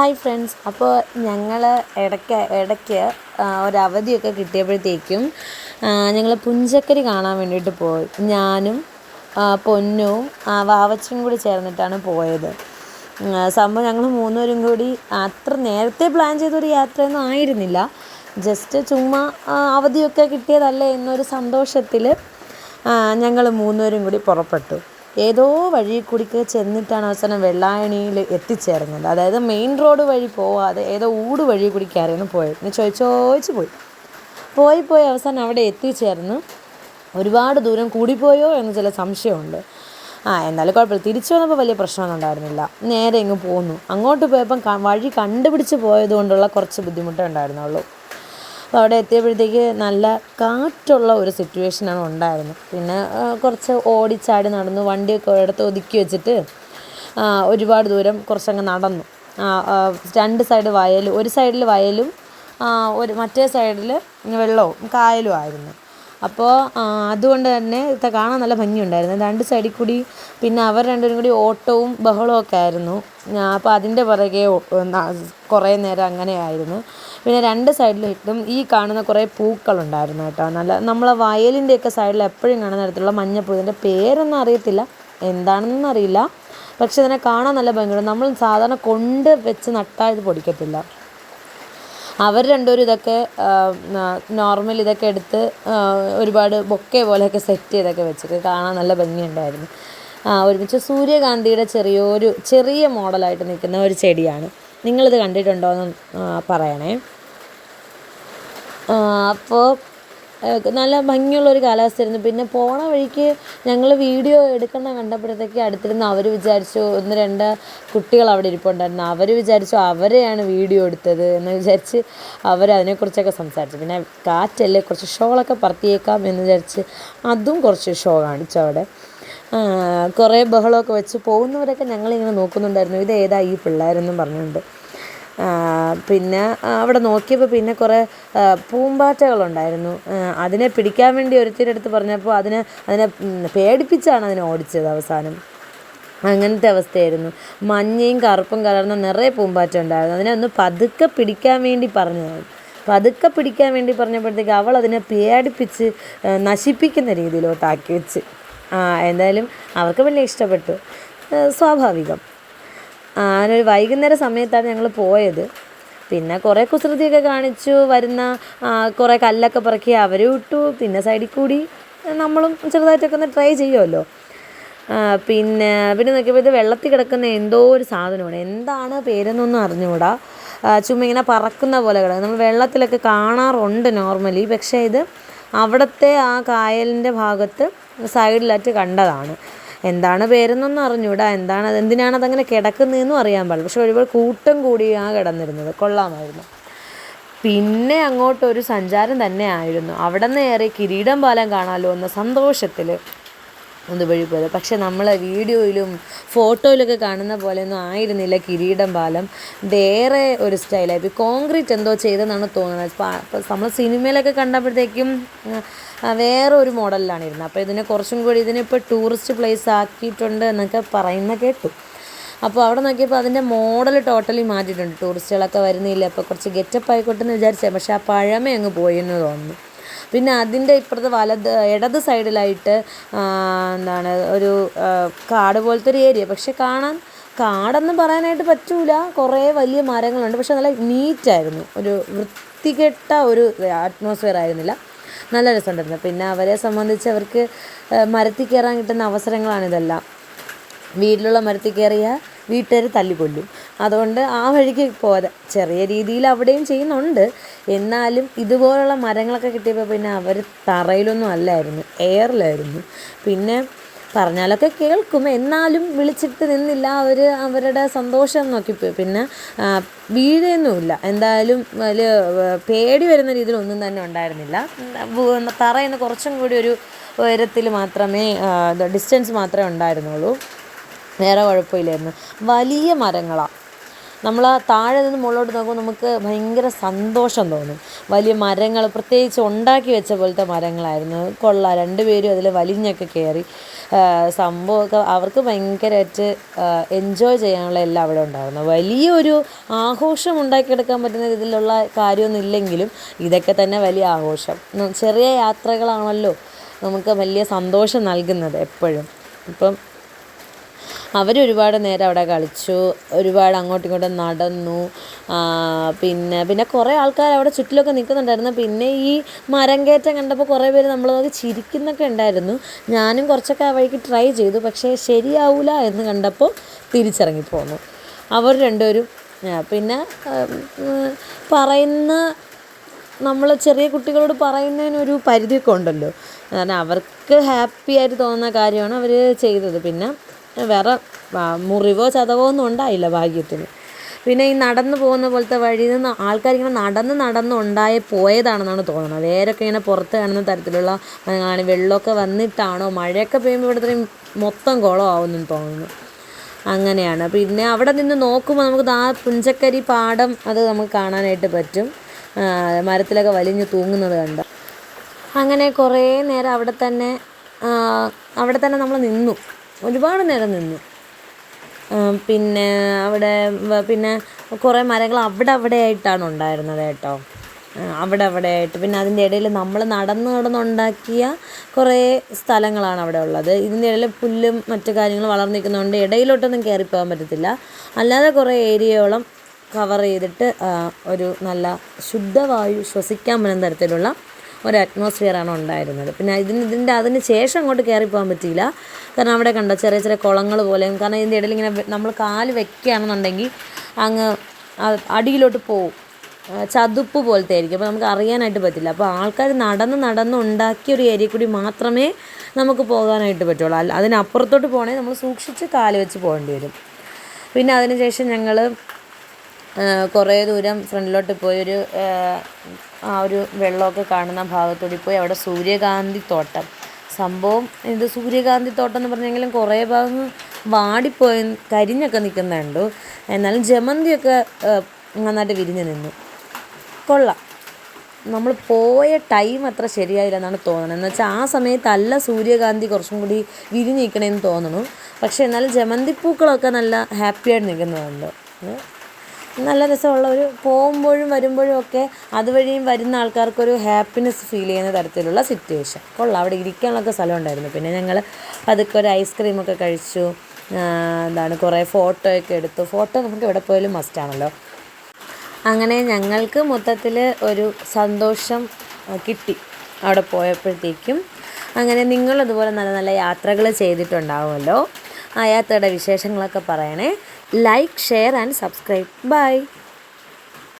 Hi friends. അപ്പോൾ ഞങ്ങൾ ഇടയ്ക്ക് ഇടയ്ക്ക് ഒരവധിയൊക്കെ കിട്ടിയപ്പോഴത്തേക്കും ഞങ്ങൾ പുഞ്ചക്കരി കാണാൻ വേണ്ടിയിട്ട് പോയി. ഞാനും പൊന്നും വാവച്ചും കൂടി ചേർന്നിട്ടാണ് പോയത്. സംഭവം ഞങ്ങൾ മൂന്നുപേരും കൂടി അത്ര നേരത്തെ പ്ലാൻ ചെയ്തൊരു യാത്രയൊന്നും ആയിരുന്നില്ല. ജസ്റ്റ് ചുമ്മാ അവധിയൊക്കെ കിട്ടിയതല്ലേ എന്നൊരു സന്തോഷത്തിൽ ഞങ്ങൾ മൂന്നുപേരും കൂടി പുറപ്പെട്ടു. ഏതോ വഴി കൂടിക്ക് ചെന്നിട്ടാണ് അവസാനം വെള്ളായണിയിൽ എത്തിച്ചേർന്നത്. അതായത് മെയിൻ റോഡ് വഴി പോവാതെ ഏതോ ഊട് വഴി കൂടി കയറിയാണ് പോയത് എന്ന് ചോദിച്ചോച്ച് ചോദിച്ച് പോയി. പോയി പോയി അവസാനം അവിടെ എത്തിച്ചേർന്ന്. ഒരുപാട് ദൂരം കൂടിപ്പോയോ എന്ന് ചില സംശയമുണ്ട്. ആ എന്നാലും കുഴപ്പമില്ല. തിരിച്ചു വന്നപ്പോൾ വലിയ പ്രശ്നമൊന്നും ഉണ്ടായിരുന്നില്ല. നേരെ ഇങ്ങ് പോന്നു. അങ്ങോട്ട് പോയപ്പം വഴി കണ്ടുപിടിച്ച് പോയത് കൊണ്ടുള്ള കുറച്ച് ബുദ്ധിമുട്ടേ ഉണ്ടായിരുന്നുള്ളൂ. അപ്പോൾ അവിടെ എത്തിയപ്പോഴത്തേക്ക് നല്ല കാറ്റുള്ള ഒരു സിറ്റുവേഷനാണ് ഉണ്ടായിരുന്നത്. പിന്നെ കുറച്ച് ഓടിച്ചാടി നടന്നു വണ്ടിയൊക്കെ ഒരിടത്ത് ഒതുക്കി വെച്ചിട്ട് ഒരുപാട് ദൂരം കുറച്ചങ്ങ് നടന്നു. രണ്ട് സൈഡ് വയൽ ഒരു സൈഡിൽ വയലും ഒരു മറ്റേ സൈഡിൽ വെള്ളവും കായലും ആയിരുന്നു. അപ്പോൾ അതുകൊണ്ട് തന്നെ ഇത് കാണാൻ നല്ല ഭംഗിയുണ്ടായിരുന്നു. രണ്ട് സൈഡിൽ കൂടി പിന്നെ അവർ രണ്ടുപേരും കൂടി ഓട്ടവും ബഹളവും ഒക്കെ ആയിരുന്നു. അപ്പോൾ അതിന്റെ പുറകെ കുറേ നേരം അങ്ങനെ ആയിരുന്നു പിന്നെ രണ്ട് സൈഡിലിട്ടും ഈ കാണുന്ന കുറേ പൂക്കളുണ്ടായിരുന്നു കേട്ടോ. നല്ല നമ്മളെ വയലിന്റെയൊക്കെ സൈഡിൽ എപ്പോഴും കാണുന്ന തരത്തിലുള്ള മഞ്ഞപ്പൂ. ഇതിന്റെ പേരൊന്നും അറിയത്തില്ല. എന്താണെന്നൊന്നും അറിയില്ല. പക്ഷെ ഇതിനെ കാണാൻ നല്ല ഭംഗിയുണ്ട്. നമ്മൾ സാധാരണ കൊണ്ട് വെച്ച് നട്ടാൽ ഇത് പൊടിക്കത്തില്ല. അവർ രണ്ടുപേരും ഇതൊക്കെ നോർമൽ ഇതൊക്കെ എടുത്ത് ഒരുപാട് ബൊക്കെ പോലെയൊക്കെ സെറ്റ് ചെയ്തൊക്കെ വെച്ചിട്ട് കാണാൻ നല്ല ഭംഗിയുണ്ടായിരുന്നു. ഒരുമിച്ച് സൂര്യകാന്തിയുടെ ചെറിയൊരു ചെറിയ മോഡലായിട്ട് നിൽക്കുന്ന ഒരു ചെടിയാണ്. നിങ്ങളിത് കണ്ടിട്ടുണ്ടോ എന്ന് പറയണേ. അപ്പോൾ നല്ല ഭംഗിയുള്ള ഭംഗിയുള്ളൊരു കാലാവസ്ഥയായിരുന്നു. പിന്നെ പോണ വഴിക്ക് ഞങ്ങൾ വീഡിയോ എടുക്കുന്ന കണ്ടപ്പോഴത്തേക്ക് അടുത്തിരുന്ന് അവർ വിചാരിച്ചു ഒന്ന് രണ്ട് കുട്ടികൾ അവിടെ ഇരിപ്പുണ്ടായിരുന്നു. അവർ വിചാരിച്ചു അവരെയാണ് വീഡിയോ എടുത്തത് എന്ന് വിചാരിച്ച് അവരതിനെക്കുറിച്ചൊക്കെ സംസാരിച്ചു. പിന്നെ കാറ്റല്ലേ കുറച്ച് ഷോളൊക്കെ പറത്തിയേക്കാം എന്ന് വിചാരിച്ച് അതും കുറച്ച് ഷോ കാണിച്ചു അവിടെ. കുറേ ബഹളമൊക്കെ വെച്ച് പോകുന്നവരൊക്കെ ഞങ്ങളിങ്ങനെ നോക്കുന്നുണ്ടായിരുന്നു. ഇത് ഏതാ ഈ പിള്ളേരെന്നും പറഞ്ഞുകൊണ്ട്. പിന്നെ അവിടെ നോക്കിയപ്പോൾ പിന്നെ കുറേ പൂമ്പാറ്റകളുണ്ടായിരുന്നു. അതിനെ പിടിക്കാൻ വേണ്ടി ഒരുത്തിന്റെ അടുത്ത് പറഞ്ഞപ്പോൾ അതിനെ അതിനെ പേടിപ്പിച്ചാണ് അതിനെ ഓടിച്ചത് അവസാനം. അങ്ങനത്തെ അവസ്ഥയായിരുന്നു. മഞ്ഞയും കറുപ്പും കലർന്ന നിറയെ പൂമ്പാറ്റ ഉണ്ടായിരുന്നു അതിനെ ഒന്ന് പതുക്കെ പിടിക്കാൻ വേണ്ടി പറഞ്ഞതാണ്. പതുക്കെ പിടിക്കാൻ വേണ്ടി പറഞ്ഞപ്പോഴത്തേക്ക് അവൾ അതിനെ പേടിപ്പിച്ച് നശിപ്പിക്കുന്ന രീതിയിലോട്ടാക്കി വെച്ച്. ആ എന്തായാലും അവർക്ക് വലിയ ഇഷ്ടപ്പെട്ടു. സ്വാഭാവികം. അങ്ങനെ ഒരു വൈകുന്നേര സമയത്താണ് ഞങ്ങൾ പോയത്. പിന്നെ കുറേ കുസൃതിയൊക്കെ കാണിച്ചു വരുന്ന കുറേ കല്ലൊക്കെ പറക്കി അവരും ഇട്ടു പിന്നെ സൈഡിൽ കൂടി നമ്മളും ചെറുതായിട്ടൊക്കെ ഒന്ന് ട്രൈ ചെയ്യുമല്ലോ പിന്നെ പിന്നെ നോക്കിയപ്പോൾ ഇത് വെള്ളത്തിൽ കിടക്കുന്ന എന്തോ ഒരു സാധനമാണ്. എന്താണ് പേരെന്നൊന്നും അറിഞ്ഞുകൂടാ. ചുമ്മാ ഇങ്ങനെ പറക്കുന്ന പോലെ കിടക്കും നമ്മൾ വെള്ളത്തിലൊക്കെ കാണാറുണ്ട് നോർമലി പക്ഷേ ഇത് അവിടുത്തെ ആ കായലിന്റെ ഭാഗത്ത് സൈഡിലായിട്ട് കണ്ടതാണ്. എന്താണ് പേരെന്നൊന്നും അറിഞ്ഞൂടാ. എന്താണ് എന്തിനാണ് അതങ്ങനെ കിടക്കുന്നതെന്നും അറിയാൻ പാടില്ല. പക്ഷെ ഒരുപാട് കൂട്ടം കൂടിയാണ് കിടന്നിരുന്നത്. കൊള്ളാമായിരുന്നു. പിന്നെ അങ്ങോട്ടൊരു സഞ്ചാരം തന്നെ ആയിരുന്നു. അവിടെ നിന്ന് ഏറെ കിരീടം പാലം കാണാമല്ലോ എന്ന സന്തോഷത്തിൽ ഒന്ന് വഴി പോയത് പക്ഷെ നമ്മൾ വീഡിയോയിലും ഫോട്ടോയിലൊക്കെ കാണുന്ന പോലെയൊന്നും ആയിരുന്നില്ല കിരീടം പാലം. വേറെ ഒരു സ്റ്റൈലായി. കോൺക്രീറ്റ് എന്തോ ചെയ്തെന്നാണ് തോന്നുന്നത്. നമ്മൾ സിനിമയിലൊക്കെ കണ്ടപ്പോഴത്തേക്കും വേറെ ഒരു മോഡലിലാണ് ഇരുന്നത്. അപ്പോൾ ഇതിനെ കുറച്ചും കൂടി ഇതിനിപ്പോൾ ടൂറിസ്റ്റ് പ്ലേസ് ആക്കിയിട്ടുണ്ട് എന്നൊക്കെ പറയുന്ന കേട്ടു. അപ്പോൾ അവിടെ നോക്കിയപ്പോൾ അതിന്റെ മോഡൽ ടോട്ടലി മാറ്റിയിട്ടുണ്ട്. ടൂറിസ്റ്റുകളൊക്കെ വരുന്നില്ല. അപ്പോൾ കുറച്ച് ഗെറ്റപ്പ് ആയിക്കോട്ടെ എന്ന് വിചാരിച്ചത്. പക്ഷേ ആ പഴമ അങ്ങ് പോയെന്ന് തോന്നുന്നു. പിന്നെ അതിന്റെ ഇപ്പുറത്ത് വലത് ഇടത് സൈഡിലായിട്ട് എന്താണ് ഒരു കാട് പോലത്തെ ഒരു ഏരിയ. പക്ഷെ കാണാൻ കാടെന്ന് പറയാനായിട്ട് പറ്റൂല. കുറേ വലിയ മരങ്ങളുണ്ട്. പക്ഷെ നല്ല നീറ്റായിരുന്നു. ഒരു വൃത്തികെട്ട ഒരു അറ്റ്മോസ്ഫിയർ ആയിരുന്നില്ല. നല്ല രസമുണ്ടായിരുന്നു. പിന്നെ അവരെ സംബന്ധിച്ച് അവർക്ക് മരത്തിൽ കയറാൻ കിട്ടുന്ന അവസരങ്ങളാണ് ഇതെല്ലാം. വീട്ടിലുള്ള മരത്തിൽ കയറിയ വീട്ടുകാർ തല്ലിക്കൊല്ലും. അതുകൊണ്ട് ആ വഴിക്ക് പോരാ ചെറിയ രീതിയിൽ അവിടെയും ചെയ്യുന്നുണ്ട്. എന്നാലും ഇതുപോലുള്ള മരങ്ങളൊക്കെ കിട്ടിയപ്പോൾ പിന്നെ അവർ തറയിലൊന്നും അല്ലായിരുന്നു എയറിലായിരുന്നു. പിന്നെ പറഞ്ഞാലൊക്കെ കേൾക്കും എന്നാലും വിളിച്ചിട്ട് നിന്നില്ല അവർ അവരുടെ സന്തോഷം നോക്കിപ്പോയി. പിന്നെ വീഴുന്നുമില്ല. എന്തായാലും അതിൽ പേടി വരുന്ന രീതിയിലൊന്നും തന്നെ ഉണ്ടായിരുന്നില്ല. തറയിൽ കുറച്ചും കൂടി ഒരു ഉയരത്തിൽ മാത്രമേ ഡിസ്റ്റൻസ് മാത്രമേ ഉണ്ടായിരുന്നുള്ളൂ. വേറെ കുഴപ്പമില്ലായിരുന്നു. വലിയ മരങ്ങളാണ് നമ്മൾ ആ താഴെ നിന്ന് മുകളിലോട്ട് നോക്കുമ്പോൾ നമുക്ക് ഭയങ്കര സന്തോഷം തോന്നും. വലിയ മരങ്ങൾ പ്രത്യേകിച്ച് ഉണ്ടാക്കി വെച്ച പോലത്തെ മരങ്ങളായിരുന്നു. കൊള്ളാം രണ്ടുപേരും അതിൽ വലിഞ്ഞൊക്കെ കയറി സംഭവമൊക്കെ അവർക്ക് ഭയങ്കരമായിട്ട് എൻജോയ് ചെയ്യാനുള്ള എല്ലാം അവിടെ ഉണ്ടായിരുന്നു. വലിയൊരു ആഘോഷം ഉണ്ടാക്കിയെടുക്കാൻ പറ്റുന്ന രീതിയിലുള്ള കാര്യമൊന്നും ഇല്ലെങ്കിലും ഇതൊക്കെ തന്നെ വലിയ ആഘോഷം. ചെറിയ യാത്രകളാണല്ലോ നമുക്ക് വലിയ സന്തോഷം നൽകുന്നത് എപ്പോഴും. ഇപ്പം അവരൊരുപാട് നേരം അവിടെ കളിച്ചു ഒരുപാട് അങ്ങോട്ടും ഇങ്ങോട്ടും നടന്നു. പിന്നെ പിന്നെ കുറേ ആൾക്കാർ അവിടെ ചുറ്റിലൊക്കെ നിൽക്കുന്നുണ്ടായിരുന്നു. പിന്നെ ഈ മരം കയറ്റം കണ്ടപ്പോൾ കുറേ പേര് നമ്മൾ നോക്കി ചിരിക്കുന്നൊക്കെ ഉണ്ടായിരുന്നു. ഞാനും കുറച്ചൊക്കെ ആ വഴിക്ക് ട്രൈ ചെയ്തു പക്ഷേ ശരിയാവില്ല എന്ന് കണ്ടപ്പോൾ തിരിച്ചിറങ്ങി പോന്നു. അവർ രണ്ടുപേരും പിന്നെ പറയുന്ന നമ്മൾ ചെറിയ കുട്ടികളോട് പറയുന്നതിനൊരു പരിധിയൊക്കെ ഉണ്ടല്ലോ. കാരണം അവർക്ക് ഹാപ്പി ആയിട്ട് തോന്നുന്ന കാര്യമാണ് അവർ ചെയ്തത്. പിന്നെ വേറെ മുറിവോ ചതവോ ഒന്നും ഉണ്ടായില്ല ഭാഗ്യത്തിന്. പിന്നെ ഈ നടന്നു പോകുന്ന പോലത്തെ വഴിയിൽ നിന്ന് ആൾക്കാരിങ്ങനെ നടന്ന് നടന്ന് ഉണ്ടായി പോയതാണെന്നാണ് തോന്നുന്നത്. വേരൊക്കെ ഇങ്ങനെ പുറത്ത് കാണുന്ന തരത്തിലുള്ള ആണ് വെള്ളമൊക്കെ വന്നിട്ടാണോ മഴയൊക്കെ പെയ്യുമ്പോൾ ഇവിടെ മൊത്തം കുളമാവുന്നു തോന്നുന്നു. അങ്ങനെയാണ്. പിന്നെ അവിടെ നിന്ന് നോക്കുമ്പോൾ നമുക്ക് ആ പുഞ്ചക്കരി പാടം അത് നമുക്ക് കാണാനായിട്ട് പറ്റും. മരത്തിലൊക്കെ വലിഞ്ഞ് തൂങ്ങുന്നത് കണ്ട? അങ്ങനെ കുറേ നേരം അവിടെ തന്നെ അവിടെ തന്നെ നമ്മൾ നിന്നു. ഒരുപാട് നേരം നിന്നു. പിന്നെ അവിടെ പിന്നെ കുറേ മരങ്ങൾ അവിടെ അവിടെ ആയിട്ടാണ് ഉണ്ടായിരുന്നത് കേട്ടോ. അവിടെ അവിടെ ആയിട്ട് പിന്നെ അതിന്റെ ഇടയിൽ നമ്മൾ നടന്ന് നടന്നുണ്ടാക്കിയ കുറേ സ്ഥലങ്ങളാണ് അവിടെ ഉള്ളത്. ഇതിന്റെ ഇടയിൽ പുല്ലും മറ്റു കാര്യങ്ങളും വളർന്നു നിൽക്കുന്നതുകൊണ്ട് ഇടയിലോട്ടൊന്നും കയറിപ്പോകാൻ പറ്റത്തില്ല. അല്ലാതെ കുറേ ഏരിയയോളം കവർ ചെയ്തിട്ട് ഒരു നല്ല ശുദ്ധവായു ശ്വസിക്കാൻ പറ്റുന്ന തരത്തിലുള്ള ഒരു അറ്റ്മോസ്ഫിയറാണ് ഉണ്ടായിരുന്നത്. പിന്നെ ഇതിന് ഇതിന്റെ അതിന് ശേഷം അങ്ങോട്ട് കയറിപ്പോകാൻ പറ്റിയില്ല. കാരണം അവിടെ കണ്ടോ ചെറിയ ചെറിയ കുളങ്ങൾ പോലെയും കാരണം ഇതിന്റെ ഇടയിൽ ഇങ്ങനെ നമ്മൾ കാൽ വെക്കുകയാണെന്നുണ്ടെങ്കിൽ അങ്ങ് അടിയിലോട്ട് പോവും. ചതുപ്പ് പോലത്തെ ആയിരിക്കും. അപ്പോൾ നമുക്ക് അറിയാനായിട്ട് പറ്റില്ല. അപ്പോൾ ആൾക്കാർ നടന്ന് നടന്ന് ഉണ്ടാക്കിയ ഒരു ഏരിയ കൂടി മാത്രമേ നമുക്ക് പോകാനായിട്ട് പറ്റുള്ളൂ. അതിനപ്പുറത്തോട്ട് പോകണേ നമ്മൾ സൂക്ഷിച്ച് കാൽ വെച്ച് പോകേണ്ടി വരും. പിന്നെ അതിനുശേഷം ഞങ്ങൾ കുറേ ദൂരം ഫ്രണ്ടിലോട്ട് പോയി ഒരു ആ, ഒരു വെള്ളമൊക്കെ കാണുന്ന ഭാഗത്തൂടി പോയി. അവിടെ സൂര്യകാന്തി തോട്ടം. സംഭവം ഇത് സൂര്യകാന്തി തോട്ടം എന്ന് പറഞ്ഞെങ്കിലും കുറേ ഭാഗം വാടിപ്പോയി കരിഞ്ഞൊക്കെ നിൽക്കുന്നുണ്ട് എന്നാലും ജമന്തിയൊക്കെ നന്നായിട്ട് വിരിഞ്ഞ് നിന്നു. കൊള്ളാം. നമ്മൾ പോയ ടൈം അത്ര ശരിയായില്ല എന്നാണ് തോന്നുന്നത് എന്ന് വെച്ചാൽ ആ സമയത്തല്ല സൂര്യകാന്തി കുറച്ചും കൂടി വിരിഞ്ഞ് നിൽക്കണമെന്ന് തോന്നുന്നു പക്ഷേ എന്നാലും ജമന്തിപ്പൂക്കളൊക്കെ നല്ല ഹാപ്പിയായിട്ട് നിൽക്കുന്നുണ്ട് ഉം. നല്ല രസമുള്ള ഒരു പോകുമ്പോഴും വരുമ്പോഴും ഒക്കെ അതുവഴിയും വരുന്ന ആൾക്കാർക്കൊരു ഹാപ്പിനെസ് ഫീൽ ചെയ്യുന്ന തരത്തിലുള്ള സിറ്റുവേഷൻ കൊള്ളാം. അവിടെ ഇരിക്കാനുള്ളൊക്കെ സ്ഥലം ഉണ്ടായിരുന്നു പിന്നെ ഞങ്ങൾ അതൊക്കെ ഒരു ഐസ്ക്രീമൊക്കെ കഴിച്ചു. എന്താണ് കുറേ ഫോട്ടോയൊക്കെ എടുത്തു. ഫോട്ടോ നമുക്ക് എവിടെ പോയാലും മസ്റ്റാണല്ലോ അങ്ങനെ ഞങ്ങൾക്ക് മൊത്തത്തിൽ ഒരു സന്തോഷം കിട്ടി. അവിടെ പോയപ്പോഴത്തേക്കും അങ്ങനെ നിങ്ങളതുപോലെ നല്ല നല്ല യാത്രകൾ ചെയ്തിട്ടുണ്ടാവുമല്ലോ. ആ യാത്രയുടെ വിശേഷങ്ങളൊക്കെ പറയണേ. Like share and subscribe bye